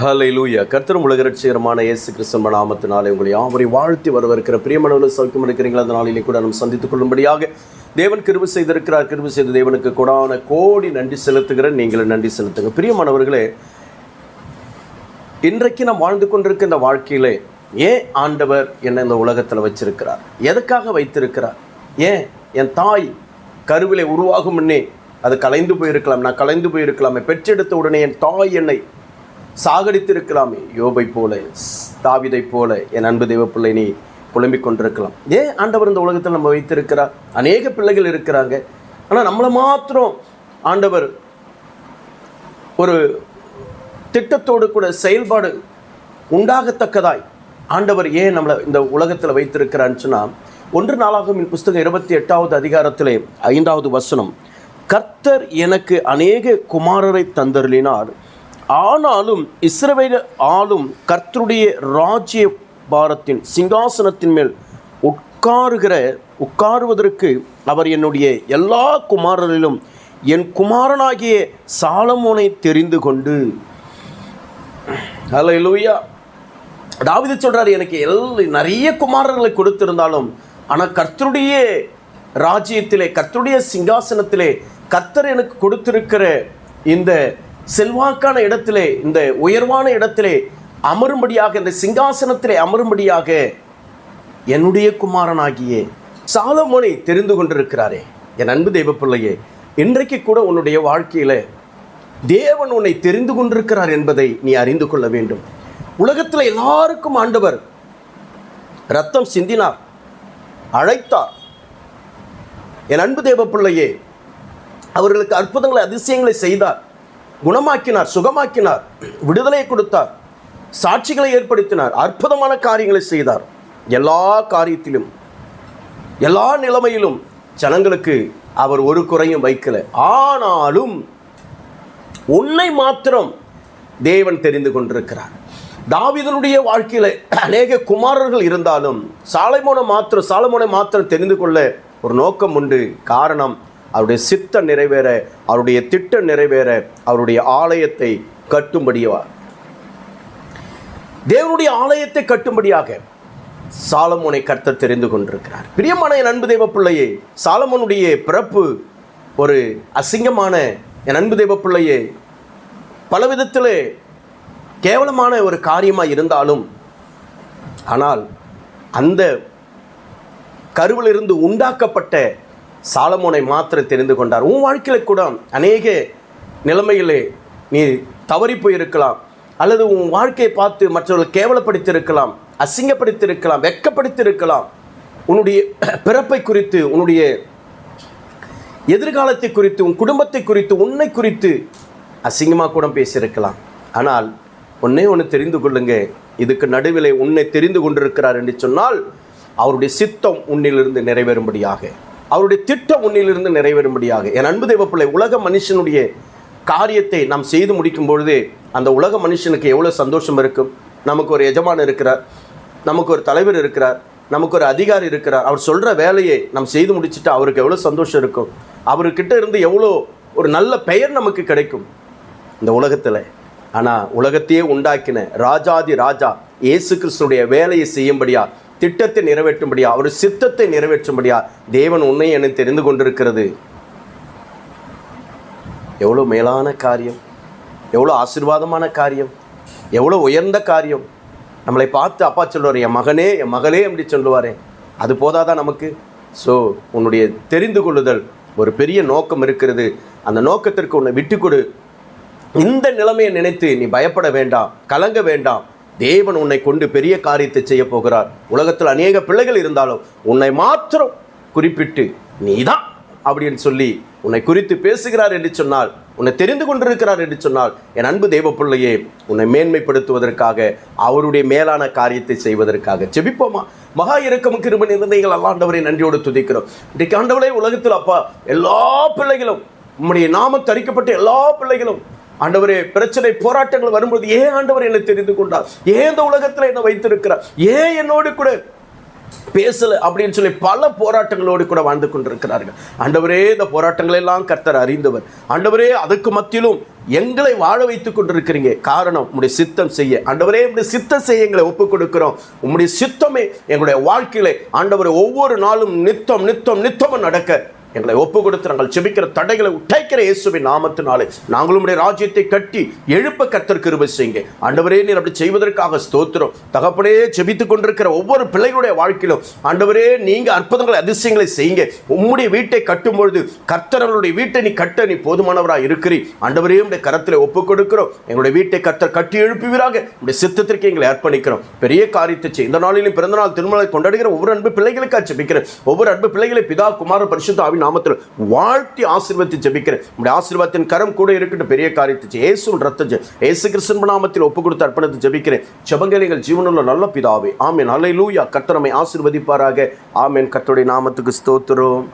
ஹலை லூயா கர்த்தரும் உலகரட்சிகரமான இயேசு கிறிஸ்தன் நாமத்தினாலே உங்களை யாவரை வாழ்த்தி வரவிருக்கிற பிரியமனவில் சௌக்கியம் இருக்கிறீங்களா அந்த நாளிலே கூட நாம் சந்தித்துக் கொள்ளும்படியாக தேவன் கிருபை செய்திருக்கிறார். கிருபை செய்த தேவனுக்கு கொடான கோடி நன்றி செலுத்துகிற நீங்களும் நன்றி செலுத்துங்க. பிரியமானவர்களே இன்றைக்கு நாம் வாழ்ந்து கொண்டிருக்க இந்த வாழ்க்கையிலே ஏன் ஆண்டவர் என்னை இந்த உலகத்தில் வச்சிருக்கிறார்? எதுக்காக வைத்திருக்கிறார்? ஏன் என் தாய் கருவிலை உருவாகும் முன்னே அது கலைந்து போயிருக்கலாம். நான் கலைந்து போயிருக்கலாமே. பெற்றெடுத்த உடனே என் தாய் என்னை சாகடித்திருக்கலாமே யோபை போல தாவிதை போல என் அன்பு தெய்வ பிள்ளை நீ புலம்பிக் கொண்டிருக்கலாம். ஏன் ஆண்டவர் இந்த உலகத்தில் நம்ம வைத்திருக்கிறார்? அநேக பிள்ளைகள் இருக்கிறாங்க. ஆனால் நம்மளை மாத்திரம் ஆண்டவர் ஒரு திட்டத்தோடு கூட செயல்பாடு உண்டாகத்தக்கதாய் ஆண்டவர் ஏன் நம்மளை இந்த உலகத்தில் வைத்திருக்கிறான்னு சொன்னால் ஒன்று நாளாகும் என் புஸ்தகம் இருபத்தி எட்டாவது அதிகாரத்திலே ஐந்தாவது வசனம் கர்த்தர் எனக்கு அநேக குமாரரை தந்தருளினார். ஆனாலும் இஸ்ரவேல ஆளும் கர்த்தருடைய ராஜ்ய பாரத்தின் சிங்காசனத்தின் மேல் உட்காருகிற உட்காருவதற்கு அவர் என்னுடைய எல்லா குமாரரிலும் என் குமாரனாகிய சாலமோனை தெரிந்து கொண்டு. ஹalleluya தாவீது சொல்கிறார் எனக்கு எல் நிறைய குமாரர்களை கொடுத்திருந்தாலும் ஆனால் கர்த்தருடைய ராஜ்யத்திலே கர்த்தருடைய சிங்காசனத்திலே கர்த்தர் எனக்கு கொடுத்திருக்கிற இந்த செல்வாக்கான இடத்திலே இந்த உயர்வான இடத்திலே அமரும்படியாக இந்த சிங்காசனத்திலே அமரும்படியாக என்னுடைய குமாரனாகிய சாலமோனை தெரிந்து கொண்டிருக்கிறாரே. என் அன்பு தெய்வ பிள்ளையே இன்றைக்கு கூட உன்னுடைய வாழ்க்கையில் தேவன் உன்னை தெரிந்து கொண்டிருக்கிறார் என்பதை நீ அறிந்து கொள்ள வேண்டும். உலகத்தில் எல்லாருக்கும் ஆண்டவர் ரத்தம் சிந்தினார் அழைத்தார். என் அன்பு தேவ பிள்ளையே அவர்களுக்கு அற்புதங்களை அதிசயங்களை செய்தார். குணமாக்கினார் சுகமாக்கினார் விடுதலை கொடுத்தார் சாட்சிகளை ஏற்படுத்தினார் அற்புதமான காரியங்களை செய்தார். எல்லா காரியத்திலும் எல்லா நிலைமையிலும் ஜனங்களுக்கு அவர் ஒரு குறையும் வைக்கல. ஆனாலும் உன்னை மாத்திரம் தேவன் தெரிந்து கொண்டிருக்கிறார். தாவிதனுடைய வாழ்க்கையில் அநேக குமாரர்கள் இருந்தாலும் சாலைமோனை மாத்திரம் சாலமோனை மாத்திரம் தெரிந்து கொள்ள ஒரு நோக்கம் உண்டு. காரணம் அவருடைய சித்தம் நிறைவேற அவருடைய திட்டம் நிறைவேற அவருடைய ஆலயத்தை கட்டும்படியா தேவனுடைய ஆலயத்தை கட்டும்படியாக சாலமோனை கர்த்தர் தெரிந்து கொண்டிருக்கிறார். பிரியமான என் அன்பு தெய்வ பிள்ளையே சாலமோனுடைய பிறப்பு ஒரு அசிங்கமான என் அன்பு தெய்வ பிள்ளையே பல விதத்தில் கேவலமான ஒரு காரியமாக இருந்தாலும் ஆனால் அந்த கருவிலிருந்து உண்டாக்கப்பட்ட சாலமோனை மாத்திர தெரிந்து கொண்டார். உன் வாழ்க்கையில் கூட அநேக நிலைமைகளே நீ தவறி போயிருக்கலாம். அல்லது உன் வாழ்க்கையை பார்த்து மற்றவர்கள் கேவலப்படுத்தியிருக்கலாம் அசிங்கப்படுத்தியிருக்கலாம் வெக்கப்படுத்தியிருக்கலாம் உன்னுடைய பிறப்பை குறித்து உன்னுடைய எதிர்காலத்தை குறித்து உன் குடும்பத்தை குறித்து உன்னை குறித்து அசிங்கமாக கூட பேசியிருக்கலாம். ஆனால் ஒன்னே ஒன்று தெரிந்து கொள்ளுங்க. இதுக்கு நடுவிலே உன்னை தெரிந்து கொண்டிருக்கிறார் என்று சொன்னால் அவருடைய சித்தம் உன்னிலிருந்து நிறைவேறும்படியாக. அவருடைய திட்டம் உன்னிலிருந்து நிறைவேறும்படியாக. என் அன்பு தெய்வ உலக மனுஷனுடைய காரியத்தை நாம் செய்து முடிக்கும் பொழுதே அந்த உலக மனுஷனுக்கு எவ்வளோ சந்தோஷம் இருக்கும். நமக்கு ஒரு எஜமான் இருக்கிறார் நமக்கு ஒரு தலைவர் இருக்கிறார் நமக்கு ஒரு அதிகாரி இருக்கிறார். அவர் சொல்கிற வேலையை நம்ம செய்து முடிச்சுட்டு அவருக்கு எவ்வளோ சந்தோஷம் இருக்கும். அவர்கிட்ட இருந்து எவ்வளோ ஒரு நல்ல பெயர் நமக்கு கிடைக்கும். இந்த உலகத்தில் ஆனால் உலகத்தையே உண்டாக்கின ராஜாதி ராஜா இயேசு கிறிஸ்துடைய வேலையை செய்யும்படியா திட்டத்தை நிறைவேற்றும்படியா அவர் சித்தத்தை நிறைவேற்றும்படியா தேவன் உன்னை என தெரிந்து கொண்டிருக்கிறது. எவ்வளோ மேலான காரியம் எவ்வளோ ஆசீர்வாதமான காரியம் எவ்வளோ உயர்ந்த காரியம். நம்மளை பார்த்து அப்பா சொல்லுவார் என் மகனே என் மகளே அப்படி சொல்லுவாரே. அது போதாதான் நமக்கு? ஸோ உன்னுடைய தெரிந்து கொள்ளுதல் ஒரு பெரிய நோக்கம் இருக்கிறது. அந்த நோக்கத்திற்கு உன்னை விட்டு கொடு. இந்த நிலைமையை நினைத்து நீ பயப்பட வேண்டாம் கலங்க வேண்டாம். தேவன் உன்னை கொண்டு பெரிய காரியத்தை செய்ய போகிறார். உலகத்தில் அநேக பிள்ளைகள் இருந்தாலும் உன்னை மாத்திரம் குறிப்பிட்டு நீதான் அப்படின்னு சொல்லி உன்னை குறித்து பேசுகிறார் என்று சொன்னால் உன்னை தெரிந்து கொண்டிருக்கிறார் என்று சொன்னால் என் அன்பு தெய்வ பிள்ளையே உன்னை மேன்மைப்படுத்துவதற்காக அவருடைய மேலான காரியத்தை செய்வதற்காக செபிப்போமா மகா இறக்கம் கிருபன் இருந்தைகள் அல்லாண்டவரை நன்றியோடு துதிக்கிறோம். இன்றைக்கு ஆண்டவரே உலகத்தில் அப்பா எல்லா பிள்ளைகளும் உம்முடைய நாமம் தரிக்கப்பட்ட எல்லா பிள்ளைகளும் ஆண்டவரே பிரச்சனை போராட்டங்கள் வரும்போது ஏன் ஆண்டவர் என்னை தெரிந்து கொண்டார்? ஏன் இந்த உலகத்தில் என்னை வைத்திருக்கிறார்? ஏன் என்னோடு கூட பேசல அப்படின்னு சொல்லி பல போராட்டங்களோடு கூட வாழ்ந்து கொண்டிருக்கிறார்கள். ஆண்டவரே இந்த போராட்டங்களை எல்லாம் கர்த்தர் அறிந்தவர். ஆண்டவரே அதுக்கு மத்தியிலும் எங்களை வாழ வைத்துக் கொண்டிருக்கிறீங்க. காரணம் உங்களுடைய சித்தம் செய்ய. ஆண்டவரே உங்களுடைய சித்தம் செய்ய எங்களை ஒப்பு கொடுக்கிறோம். உங்களுடைய சித்தமே எங்களுடைய வாழ்க்கையில ஆண்டவரை ஒவ்வொரு நாளும் நித்தம் நித்தம் நித்தமும் நடக்க எங்களை ஒப்பு கொடுத்து நாங்கள் செபிக்கிற தடைகளை உடைக்கிற இயேசுவின் நாமத்தினாலே நாங்களும் உடைய ராஜ்யத்தை கட்டி எழுப்ப கத்தர் கிருபை செய்யுங்க. ஆண்டவரே நீர் அப்படி செய்வதற்காக ஸ்தோத்திரம். தகப்பனே செபித்துக் கொண்டிருக்கிற ஒவ்வொரு பிள்ளைகளுடைய வாழ்க்கையிலும் ஆண்டவரே நீங்க அற்புதங்களை அதிசயங்களை செய்யுங்க. உம்முடைய வீட்டை கட்டும் பொழுது கர்த்தர்களுடைய வீட்டை நீ கட்ட நீ போதுமானவராக இருக்கிறீ ஆண்டவரே உடைய கரத்தில் ஒப்பு கொடுக்கிறோம் எங்களுடைய வீட்டை கர்த்தர் கட்டி எழுப்புவீராக. உடைய சித்தத்திற்கு எங்களை அர்ப்பணிக்கிறோம். பெரிய காரியத்தை செய். இந்த நாளிலும் பிறந்த நாள் திருமலை கொண்டாடுகிற ஒவ்வொரு அன்பு பிள்ளைகளுக்காக செபிக்கிறேன். ஒவ்வொரு அன்பு பிள்ளைகளை பிதா குமார பரிசுத்த ஆவி நாமத்தில் வாழ்த்தி ஆசீர்வதித்து ஜெபிக்கிறேன். உங்களுடைய ஆசீர்வாதத்தின் கரம் கூட இருக்கட்டும். பெரிய காரியத்தை செய் ரத்த ஏசு கிருஷ்ணன் நாமத்தில் ஒப்பு கொடுத்து அர்ப்பணத்தை ஜெபிக்கிறேன். ஜெபங்களைகள் ஜீவனுள்ள நல்ல பிதாவே. ஆமேன். அலை லூயா கத்தனமை ஆசீர்வதிப்பாராக. ஆமேன். கத்தோடைய நாமத்துக்கு ஸ்தோத்திரம்.